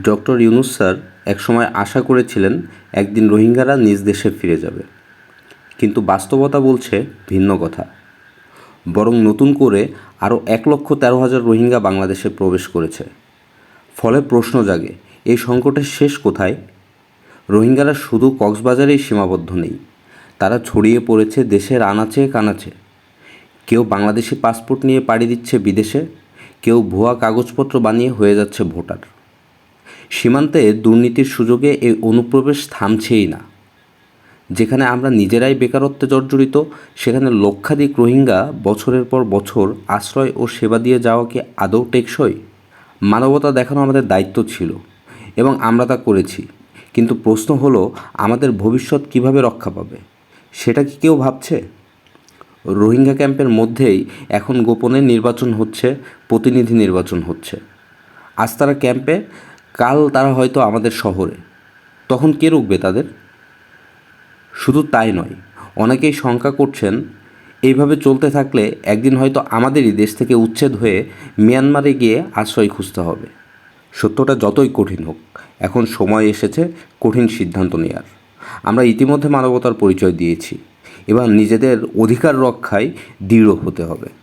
Doctor Yunus sir একসময় আশা করেছিলেন একদিন রোহিঙ্গারা নিজ দেশে ফিরে যাবে। কিন্তু বাস্তবতা বলছে ভিন্ন কথা। বরং নতুন করে আরও এক লক্ষ তেরো হাজার রোহিঙ্গা বাংলাদেশে প্রবেশ করেছে। ফলে প্রশ্ন জাগে, এই সংকটের শেষ কোথায়? রোহিঙ্গারা শুধু কক্সবাজারেই সীমাবদ্ধ নেই, তারা ছড়িয়ে পড়েছে দেশের আনাচে কানাচে। কেউ বাংলাদেশি পাসপোর্ট নিয়ে পাড়ি দিচ্ছে বিদেশে, কেউ ভুয়া কাগজপত্র বানিয়ে হয়ে যাচ্ছে ভোটার। সীমান্তে দুর্নীতির সুযোগে এই অনুপ্রবেশ থামছেই না। যেখানে আমরা নিজেরাই বেকারত্বে জর্জরিত, সেখানে লক্ষাধিক রোহিঙ্গা বছরের পর বছর আশ্রয় ও সেবা দিয়ে যাওয়া কি আদৌ টেকসই? মানবতা দেখানো আমাদের দায়িত্ব ছিল এবং আমরা তা করেছি। কিন্তু প্রশ্ন হলো, আমাদের ভবিষ্যৎ কীভাবে রক্ষা পাবে? সেটা কি কেউ ভাবছে? রোহিঙ্গা ক্যাম্পের মধ্যেই এখন গোপনে নির্বাচন হচ্ছে, প্রতিনিধি নির্বাচন হচ্ছে। আজ তারা ক্যাম্পে কাল তারা হয়তো আমাদের শহরে। তখন কে রুখবে তাদের? শুধু তাই নয়, অনেকেই শঙ্কা করছেন, এইভাবে চলতে থাকলে একদিন হয়তো আমাদেরই দেশ থেকে উচ্ছেদ হয়ে মিয়ানমারে গিয়ে আশ্রয় খুঁজতে হবে। সত্যটা যতই কঠিন হোক, এখন সময় এসেছে কঠিন সিদ্ধান্ত নেওয়ার আমরা ইতিমধ্যে মানবতার পরিচয় দিয়েছি। এবার নিজেদের অধিকার রক্ষায় দৃঢ় হতে হবে।